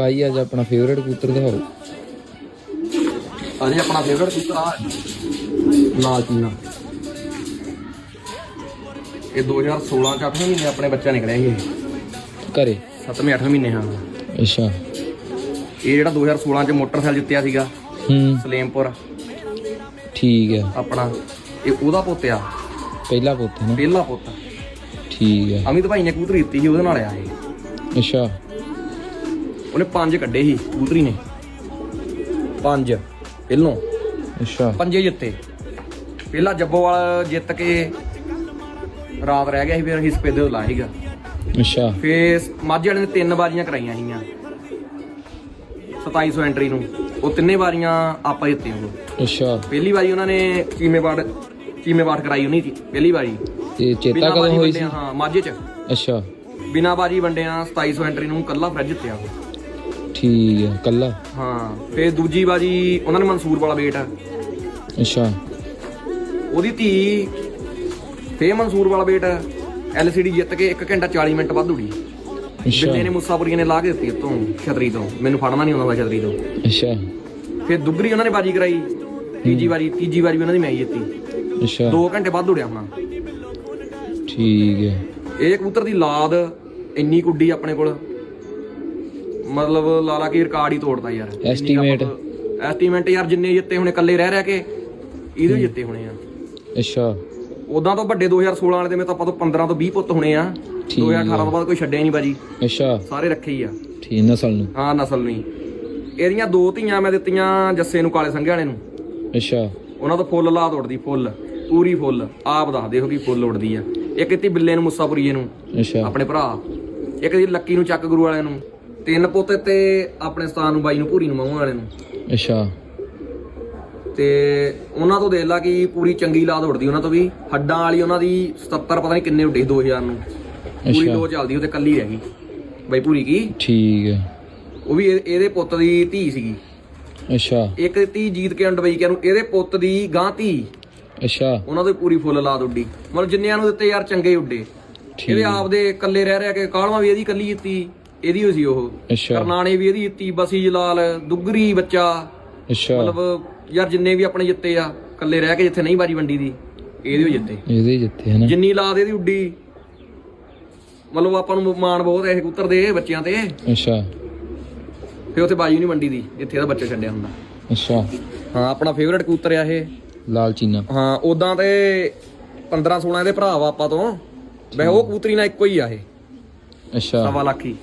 ਭਾਈ ਅੱਜ ਆਪਣਾ ਫੇਵਰੇਟ ਕਬੂਤਰ ਦਿਖਾਓ। ਅਜੇ ਆਪਣਾ ਫੇਵਰਟ ਕਬੂਤਰ ਆ। ਲਾਲ ਚੀਨਾ। ਇਹ 2016 ਚ 8ਵੇਂ ਮਹੀਨੇ ਆਪਣੇ ਬੱਚਾ ਨਿਕਲਿਆ ਸੀ ਇਹ। ਘਰੇ? 7ਵੇਂ 8ਵੇਂ ਮਹੀਨੇ ਹਾਂ। ਅੱਛਾ। ਇਹ ਜਿਹੜਾ 2016 ਚ ਮੋਟਰਸਾਈਕਲ ਜਿੱਤਿਆ ਸੀਗਾ ਹੂੰ। ਸਲੇਮਪੁਰ। ਠੀਕ ਹੈ ਆਪਣਾ ਇਹ ਉਹਦਾ ਪੋਤਿਆ ਪਹਿਲਾ ਪੁੱਤ ਨਾ? ਪਹਿਲਾ ਪੁੱਤ। ਠੀਕ ਹੈ ਅਮਿਤ ਭਾਈ ਨੇ ਕਬੂਤਰ ਦਿੱਤੀ ਸੀ ਉਹਦੇ ਨਾਲ ਆਇਆ ਇਹ। ਅੱਛਾ। ਉਹਨੇ ਪੰਜ ਕੱਢੇ ਸੀ ਕਬੂਤਰੀ ਨੇ। ਪੰਜ ਪਹਿਲੋਂ। ਅੱਛਾ। ਪੰਜੇ ਜਿੱਤੇ। ਪਹਿਲਾ ਜੱਬੋਵਾਲ ਜਿੱਤ ਕੇ ਰਾਤ ਰਹਿ ਗਿਆ ਸੀ ਫਿਰ ਅਸੀਂ ਸਪੇਦੇ ਤੋਂ ਲਾਏਗਾ ਅੱਛਾ। ਫੇਰ ਮਾਝੇ ਵਾਲੇ ਨੇ ਤਿੰਨ ਵਾਰੀਆਂ ਕਰਾਈਆਂ ਸੀਗੀਆਂ। 2700 ਐਂਟਰੀ ਨੂੰ। ਉਹ ਤਿੰਨੇ ਵਾਰੀਆਂ ਆਪਾਂ ਜਿੱਤੇ ਉਹ ਅੱਛਾ। ਪਹਿਲੀ ਵਾਰੀ ਉਹਨਾਂ ਨੇ ਚੀਮੇਵਾੜ ਚੀਮੇਵਾੜ ਕਰਾਈ ਉਹਨੀ ਸੀ ਪਹਿਲੀ ਵਾਰੀ। ਤੇ ਚੇਤਾ ਕਦੋਂ ਹੋਈ ਸੀ? ਹਾਂ ਮਾਝੇ ਚ। ਅੱਛਾ। ਬਿਨਾ ਬਾਜੀ ਵੰਡਿਆਂ 2700 ਐਂਟਰੀ ਨੂੰ ਕੱਲਾ ਫਰਿੱਜ ਜਿੱਤਿਆ। ਉਹ। ਠੀਕ ਹੈ ਕੱਲਾ ਹਾਂ ਫੇਰ ਦੂਜੀ ਬਾਜੀ ਉਹਨਾਂ ਨੇ ਮਨਸੂਰ ਵਾਲਾ ਵੇਟ ਅੱਛਾ। ਉਹਦੀ ਧੀ ਫੇ ਮਨਸੂਰ ਵਾਲਾ ਵੇਟ ਐਲਸੀਡੀ ਜਿੱਤ ਕੇ 1 ਘੰਟਾ 40 ਮਿੰਟ ਵੱਧ ਉੜੀ ਅੱਛਾ। ਬਿੱਲੇ ਨੇ ਮੁਸਾਫਰੀਆਂ ਨੇ ਲਾ ਕੇ ਦਿੱਤੀ ਉਤੋਂ ਛਤਰੀ ਤੋਂ। ਮੈਨੂੰ ਫੜਨਾ ਨਹੀਂ ਆਉਂਦਾ ਛਤਰੀ ਤੋਂ। ਅੱਛਾ। ਫਿਰ ਦੁੱਗਰੀ ਉਹਨਾਂ ਨੇ ਬਾਜੀ ਕਰਾਈ। ਤੀਜੀ ਵਾਰੀ ਤੀਜੀ ਵਾਰੀ ਉਹਨਾਂ ਦੀ ਮੈਂ ਜਿੱਤੀ। ਅੱਛਾ। 2 ਘੰਟੇ ਵੱਧ ਉੜਿਆ ਹੋਣਾ ਠੀਕ ਹੈ। ਇਹ ਕਬੂਤਰ ਦੀ ਲਾਦ ਇੰਨੀ ਕੁੱਡੀ ਆਪਣੇ ਕੋਲ। ਮਤਲਬ ਲਾਲਾ ਕੀ ਰਿਕਾਰਡ ਹੀ ਤੋੜਦਾ ਯਾਰ। Estimate? ਐਸਟੀਮੇਟ ਯਾਰ ਜਿੰਨੇ ਜਿੱਤੇ ਹੋਣੇ ਇਕੱਲੇ ਰਹਿ ਰਹਿ ਕੇ ਇਹਦੇ ਜਿੱਤੇ ਹੋਣੇ ਆ। ਅੱਛਾ। ਉਦਾਂ ਤੋਂ ਵੱਡੇ 2016 ਵਾਲੇ ਦੇ ਮੇ ਤਾਂ ਆਪਾਂ ਤੋਂ 15 ਤੋਂ 20 ਪੁੱਤ ਹੋਣੇ ਆ। ਠੀਕ। 2018 ਤੋਂ ਬਾਅਦ ਕੋਈ ਛੱਡਿਆ ਨਹੀਂ ਬਾਜੀ। ਅੱਛਾ। ਸਾਰੇ ਰੱਖੇ ਹੀ ਆ। ਠੀਕ ਨਸਲ ਨੂੰ। ਹਾਂ ਨਸਲ ਨਹੀਂ ਇਹਦੀਆਂ ਦੋ ਧੀਆਂ ਮੈਂ ਦਿੱਤੀਆਂ ਜੱਸੇ ਨੂੰ ਕਾਲੇ ਸੰਘਿਆਣੇ ਨੂੰ। ਅੱਛਾ। ਉਹਨਾਂ ਤੋਂ ਫੁੱਲ ਲਾਦ ਉੜਦੀ ਫੁੱਲ। ਪੂਰੀ ਫੁੱਲ। ਆਪ ਦੱਸਦੇ ਹੋ ਕਿ ਫੁੱਲ ਉੜਦੀ ਆ। ਇੱਕ ਇੱਥੇ ਬਿੱਲੇ ਨੂੰ ਮੁੱਸਾਪੁਰੀਏ ਨੂੰ। ਅੱਛਾ। ਆਪਣੇ ਭਰਾ। ਇੱਕ ਦੀ ਲੱਕੀ ਨੂੰ ਚੱਕ ਗੁਰੂ ਵਾਲਿਆਂ ਨੂੰ। ਤਿੰਨ ਪੋਤੇ ਤੇ ਆਪਣੇ ਸਤਾਨ ਨੂੰ ਬਾਈ ਨੂੰ ਪੂਰੀ ਨੂੰ ਮਾਉਣ ਵਾਲੇ ਨੂੰ। ਅੱਛਾ। ਤੇ ਉਹਨਾਂ ਤੋਂ ਦੇਖ ਲਾ ਕਿ ਪੂਰੀ ਚੰਗੀ ਲਾਦ ਉੜਦੀ ਉਹਨਾਂ ਤੋਂ ਵੀ। ਹੱਡਾਂ ਵਾਲੀ ਉਹਨਾਂ ਦੀ 77 ਪਤਾ ਨਹੀਂ ਕਿੰਨੇ ਉੱਡੇ 2000 ਨੂੰ। ਪੂਰੀ ਦੋ ਚੱਲਦੀ ਉਹ ਤੇ ਕੱਲੀ ਰਹਿ ਗਈ। ਬਾਈ ਪੂਰੀ ਕੀ? ਠੀਕ ਹੈ। ਉਹ ਵੀ ਇਹ- ਇਹਦੇ ਪੁੱਤ ਦੀ ਧੀ ਸੀਗੀ। ਅੱਛਾ। ਇੱਕ ਧੀ ਜੀਤ ਕੇ ਅੰਡਬਈ ਨੂੰ ਇਹਦੇ ਪੁੱਤ ਦੀ ਗਾਂ ਧੀ। ਅੱਛਾ। ਉਹਨਾਂ ਦੇ ਪੂਰੀ ਫੁੱਲ ਲਾਦ ਉੱਡੀ। ਮਤਲਬ ਜਿੰਨਿਆਂ ਨੂੰ ਦਿੱਤੇ ਯਾਰ ਚੰਗੇ ਉੱਡੇ। ਇਹਦੇ ਆਪ ਦੇ ਇਕੱਲੇ ਰਹਿ ਰਹਿ ਕੇ ਕਾਲਵਾ ਵੀ ਇਹਦੀ ਕੱਲੀ ਜਿੱਤੀ ਇਹਦੀ ਹੋਈ ਸੀ ਉਹ। ਅੱਛਾ। ਕਰਨਾਣੇ ਵੀ ਇਹਦੀ ਜਿੱਤੀ ਬਸੀ ਜਲਾਲ ਦੁੱਗਰੀ ਬੱਚਾ। ਅੱਛਾ। ਮਤਲਬ ਯਾਰ ਜਿੰਨੇ ਵੀ ਆਪਣੇ ਜਿੱਤੇ ਆ ਇਕੱਲੇ ਰਹਿ ਕੇ ਜਿੱਥੇ ਨਹੀਂ ਬਾਜੀ ਵੰਡੀ ਦੀ ਇਹਦੇ ਵੀ ਜਿੱਤੇ। ਇਹਦੇ ਜਿੱਤੇ ਹੈ ਨਾ ਜਿੰਨੀ ਲਾਦ ਇਹਦੀ ਉੱਡੀ ਮਤਲਬ ਆਪਾਂ ਨੂੰ ਮਾਣ ਬਹੁਤ ਹੈ ਇਹ ਕਬੂਤਰ ਦੇ ਬੱਚਿਆਂ ਤੇ। ਅੱਛਾ। ਫਿਰ ਉੱਥੇ ਬਾਜੀ ਨਹੀਂ ਵੰਡੀ ਦੀ ਜਿੱਥੇ ਇਹਦਾ ਬੱਚਾ ਛੱਡਿਆ ਹੁੰਦਾ। ਅੱਛਾ। ਹਾਂ ਆਪਣਾ ਫੇਵਰਟ ਕਬੂਤਰ ਆ ਇਹ। ਲਾਲ ਚੀਨਾ। ਹਾਂ ਉਦਾਂ ਤੇ 15 16 ਦੇ ਭਰਾ ਵਾ ਆਪਾਂ ਤੋਂ। ਵੈਸੇ ਉਹ ਕਬੂਤਰੀ ਨਾਲ ਇੱਕੋ ਹੀ ਆ ਇਹ। ਅੱਛਾ। ਸਵਾ ਲੱਖ ਹੀ।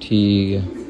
ਠੀਕ ਹੈ।